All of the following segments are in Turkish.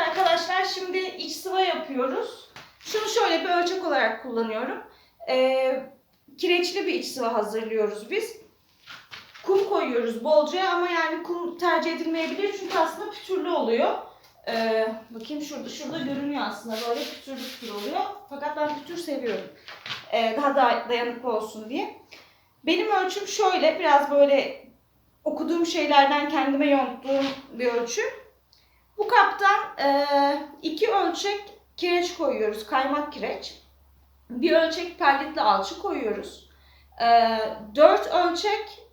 arkadaşlar şimdi iç sıva yapıyoruz. Şunu şöyle bir ölçek olarak kullanıyorum. Ee, kireçli bir iç sıva hazırlıyoruz biz. Kum koyuyoruz bolca ama yani kum tercih edilmeyebilir çünkü aslında pütürlü oluyor. Ee, bakayım şurada şurada görünüyor aslında böyle pütürlü pütür oluyor. Fakat ben pütür seviyorum. Ee, daha da dayanıklı olsun diye. Benim ölçüm şöyle biraz böyle okuduğum şeylerden kendime yonttuğum bir ölçü. Bu kaptan e, iki ölçek kireç koyuyoruz, kaymak kireç. Bir ölçek perlitli alçı koyuyoruz. E, dört ölçek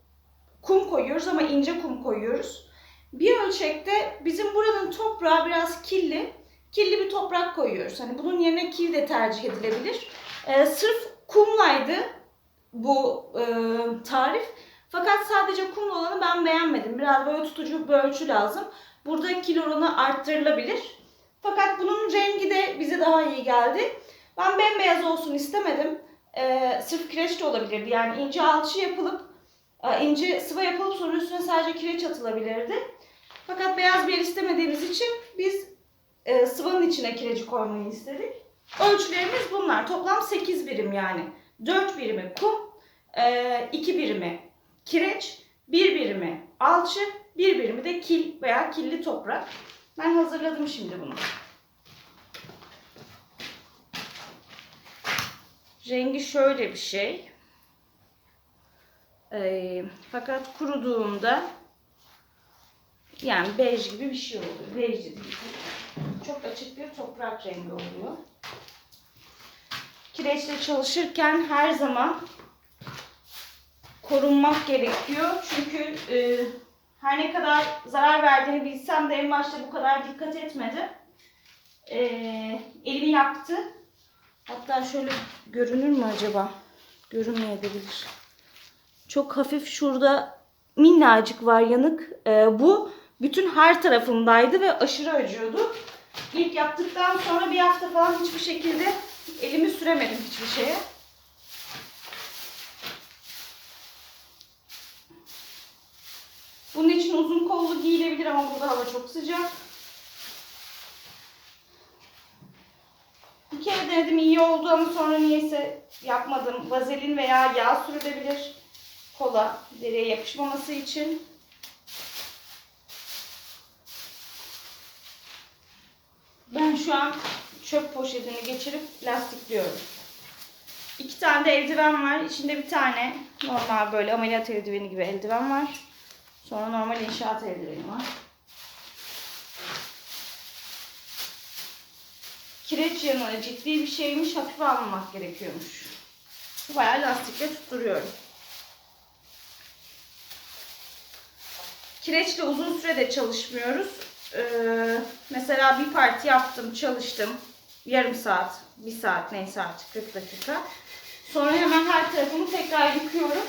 kum koyuyoruz ama ince kum koyuyoruz. Bir ölçekte bizim buranın toprağı biraz kirli. Kirli bir toprak koyuyoruz. Hani bunun yerine kil de tercih edilebilir. E, sırf kumlaydı bu e, tarif. Fakat sadece kumlu olanı ben beğenmedim. Biraz böyle tutucu bir ölçü lazım. Burada kilo oranı arttırılabilir. Fakat bunun rengi de bize daha iyi geldi. Ben bembeyaz olsun istemedim. Ee, sırf kireç de olabilirdi. Yani ince alçı yapılıp, e, ince sıva yapılıp sonra üstüne sadece kireç atılabilirdi. Fakat beyaz bir yer istemediğimiz için biz e, sıvanın içine kireci koymayı istedik. Ölçülerimiz bunlar. Toplam 8 birim yani. 4 birimi kum, 2 birimi kireç, 1 birimi alçı, bir birimi de kil veya killi toprak. Ben hazırladım şimdi bunu. Rengi şöyle bir şey. Ee, fakat kuruduğunda yani bej gibi bir şey oluyor. Bej de değil. Çok açık bir toprak rengi oluyor. Kireçle çalışırken her zaman korunmak gerekiyor. Çünkü e, her ne kadar zarar verdiğini bilsem de en başta bu kadar dikkat etmedi. E, elimi yaktı. Hatta şöyle görünür mü acaba? Görünmeyebilir. Çok hafif şurada minnacık var yanık. E, bu bütün her tarafımdaydı ve aşırı acıyordu. İlk yaptıktan sonra bir hafta falan hiçbir şekilde elimi süremedim hiçbir şeye. Bunun için uzun kollu giyilebilir ama burada hava çok sıcak. Bir kere denedim iyi oldu ama sonra niyeyse yapmadım. Vazelin veya yağ sürülebilir kola deriye yapışmaması için. Ben şu an çöp poşetini geçirip lastikliyorum. İki tane de eldiven var. İçinde bir tane normal böyle ameliyat eldiveni gibi eldiven var. Sonra normal inşaat eldiveni var. Kireç yanığı ciddi bir şeymiş, hafife almamak gerekiyormuş. Bayağı lastikle tutturuyorum. Kireçle uzun sürede çalışmıyoruz. Ee, mesela bir parti yaptım, çalıştım. Yarım saat, bir saat neyse artık 40 dakika. Sonra hemen her tarafımı tekrar yıkıyorum.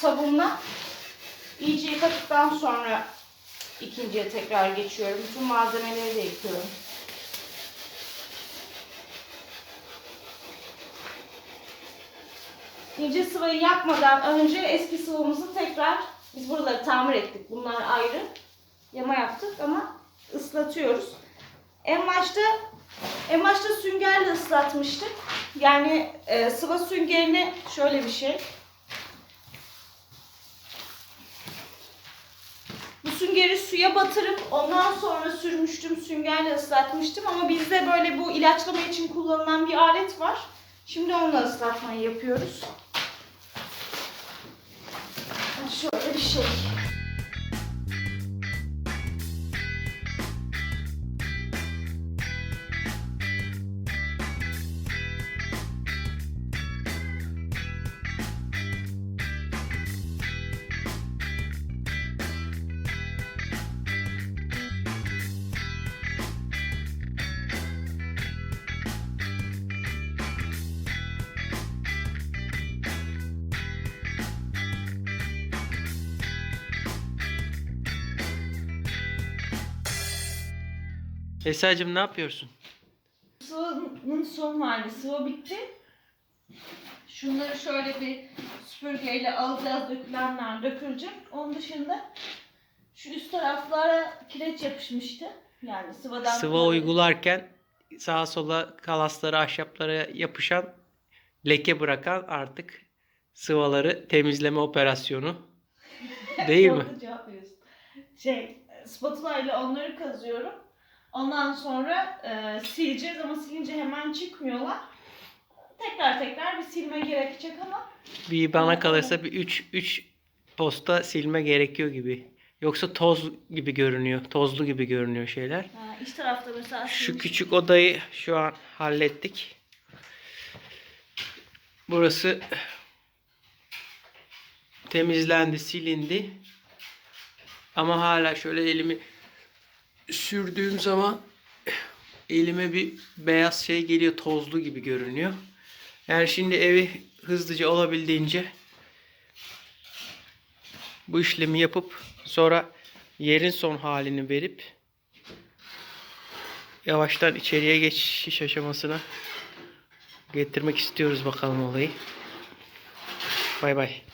Sabunla. İyice yıkadıktan sonra ikinciye tekrar geçiyorum. Bütün malzemeleri de yıkıyorum. İnce sıvayı yapmadan önce eski sıvımızı tekrar biz buraları tamir ettik. Bunlar ayrı. Yama yaptık ama ıslatıyoruz. En başta en başta süngerle ıslatmıştık. Yani e, sıva süngerini şöyle bir şey. Süngeri suya batırıp ondan sonra sürmüştüm, süngerle ıslatmıştım. Ama bizde böyle bu ilaçlama için kullanılan bir alet var. Şimdi onunla ıslatmayı yapıyoruz. Şöyle bir şey. Esra'cığım ne yapıyorsun? Sıvanın son hali. Sıva bitti. Şunları şöyle bir süpürgeyle alacağız. Dökülenler dökülecek. Onun dışında şu üst taraflara kireç yapışmıştı. Yani sıvadan Sıva uygularken sağa sola kalaslara, ahşaplara yapışan, leke bırakan artık sıvaları temizleme operasyonu. Değil mi? Şey, spatula ile onları kazıyorum. Ondan sonra e, sileceğiz ama silince hemen çıkmıyorlar. Tekrar tekrar bir silme gerekecek ama Bir bana kalırsa bir 3 3 posta silme gerekiyor gibi. Yoksa toz gibi görünüyor. Tozlu gibi görünüyor şeyler. ha, iç tarafta mesela Şu silince- küçük odayı şu an hallettik. Burası temizlendi, silindi. Ama hala şöyle elimi sürdüğüm zaman elime bir beyaz şey geliyor, tozlu gibi görünüyor. Yani şimdi evi hızlıca olabildiğince bu işlemi yapıp sonra yerin son halini verip yavaştan içeriye geçiş aşamasına getirmek istiyoruz bakalım olayı. Bay bay.